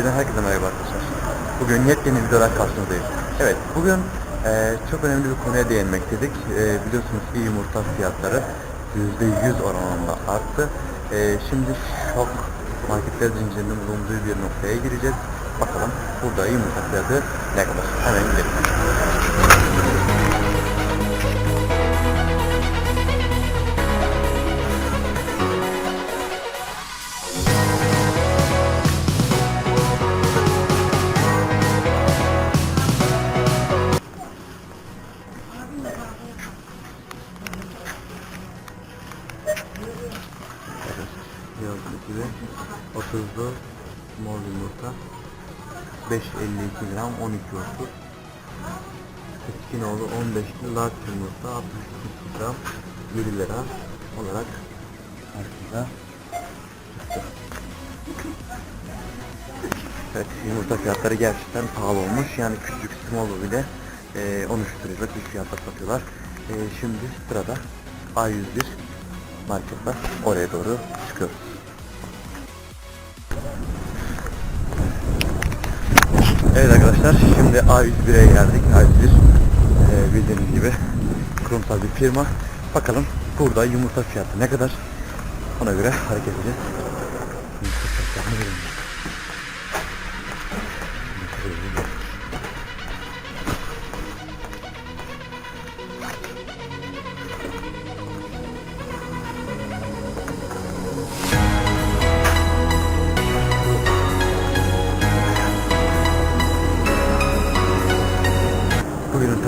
Türkiye'den herkese merhaba arkadaşlar. Bugün yepyeni videolar karşınızdayız. Evet, bugün e, çok önemli bir konuya değinmek dedik. E, biliyorsunuz ki yumurta fiyatları %100 oranında arttı. E, şimdi şok marketler zincirinin bulunduğu bir noktaya gireceğiz. Bakalım burada yumurta fiyatı ne kadar? Hemen gidelim. Gibi 30'lu mor yumurta 5.52 gram 12 30 Keskinoğlu 15'li large yumurta 62 gram 7 lira olarak çıktı. Evet yumurta fiyatları gerçekten pahalı olmuş. Yani küçük small'u bile e, 13 liralık bir fiyata satıyorlar. E, şimdi sırada A101 market var. Oraya doğru çıkıyoruz. Evet arkadaşlar şimdi A101'e geldik. A101 e, bildiğiniz gibi kurumsal bir firma. Bakalım burada yumurta fiyatı ne kadar? Ona göre hareket edeceğiz.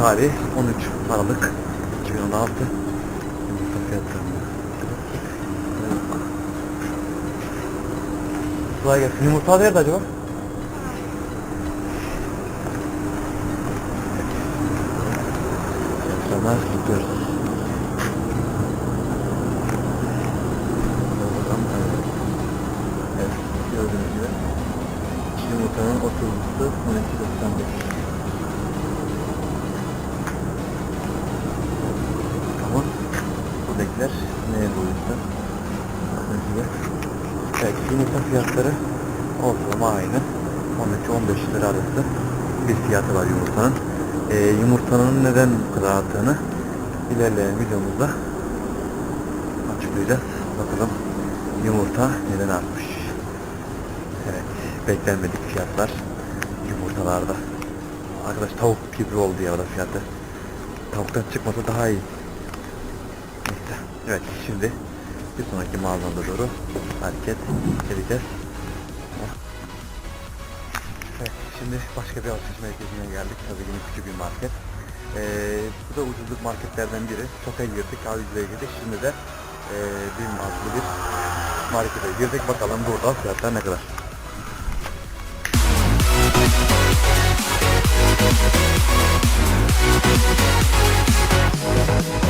Tarihi 13 Aralık 2016 Yumurta fiyatlarına Kolay gelsin. Yumurta nerede acaba? Fiyatlarına gidiyoruz. Evet, gördüğünüz gibi yumurtanın 30'lusu 12.95 doyursa Gördüğünüz gibi Evet yumurta fiyatları ortalama aynı. 13-15 lira arası bir fiyatı var yumurtanın. Ee, Yumurtanın neden bu kadar arttığını ilerleyen videomuzda açıklayacağız. Bakalım yumurta neden artmış? Evet beklenmedik fiyatlar yumurtalarda. Arkadaş tavuk gibi oldu ya da fiyatı. Tavuktan çıkmasa daha iyi. Evet şimdi bir sonraki mağazamda doğru hareket edeceğiz. Evet şimdi başka bir alışveriş merkezine geldik. Tabii yine küçük bir market. Ee, bu da ucuzluk marketlerden biri. Şoka girdik, A101'e girdik. Şimdi de ee, bir adlı bir markete girdik. Bakalım burada fiyatlar ne kadar. Evet, ortalama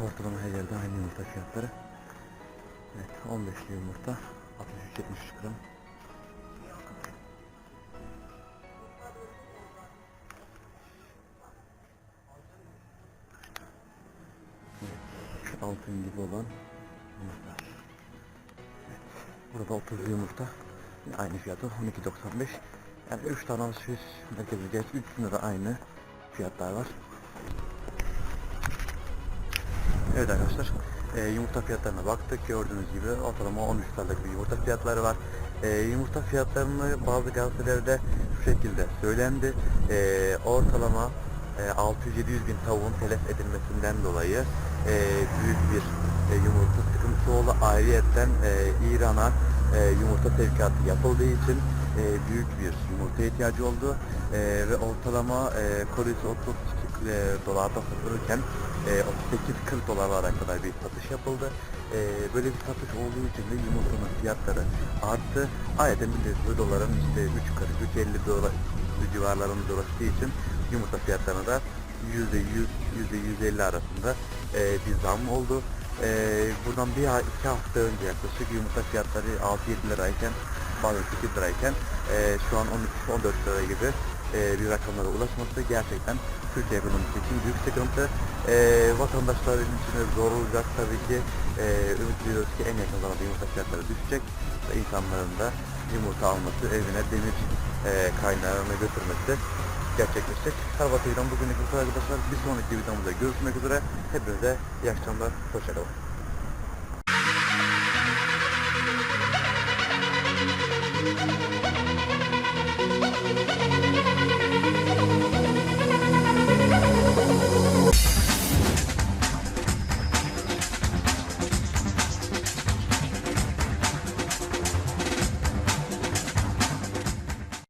her yerde aynı yumurta fiyatları. Evet, 15'li yumurta 63-73 gram. Evet, altın gibi olan yumurtalar. Evet, burada 30 yumurta yine aynı fiyatı 12.95. Yani 3 tane alışveriş merkezi geç. Üçünde de aynı fiyatlar var. Evet arkadaşlar e, yumurta fiyatlarına baktık. Gördüğünüz gibi ortalama 13 liralık bir yumurta fiyatları var. E, yumurta fiyatlarını bazı gazetelerde şu şekilde söylendi. E, ortalama e, 600-700 bin tavuğun telef edilmesinden dolayı e, büyük bir e, yumurta sıkıntısı oldu. Ayrıyetten e, İran'a e, yumurta sevkiyatı yapıldığı için e, büyük bir yumurta ihtiyacı oldu. E, ve ortalama e, kolisi 32 e, dolarda satılırken e, 38-40 dolarlara kadar bir satış yapıldı. E, böyle bir satış olduğu için de yumurtanın fiyatları arttı. Ayrıca bu doların işte 3.40, 3.50 dolar civarlarında dolaştığı için yumurta fiyatlarına da %100, %150 arasında e, bir zam oldu. E, buradan bir iki hafta önce yaklaşık yumurta fiyatları 6-7 lirayken bazen 8 lirayken e, şu an 13-14 lira gibi e, bir rakamlara ulaşması gerçekten Türkiye ekonomisi için büyük sıkıntı. E, vatandaşların için zor olacak tabii ki. E, ümit ediyoruz ki en yakın zamanda yumurta fiyatları düşecek ve insanların da yumurta alması, evine demir e, kaynağını götürmesi gerçekleşecek. Karabağ TV'den bugünlük bu kadar arkadaşlar. Bir sonraki videomuzda görüşmek üzere. Hepinize iyi akşamlar. Hoşçakalın.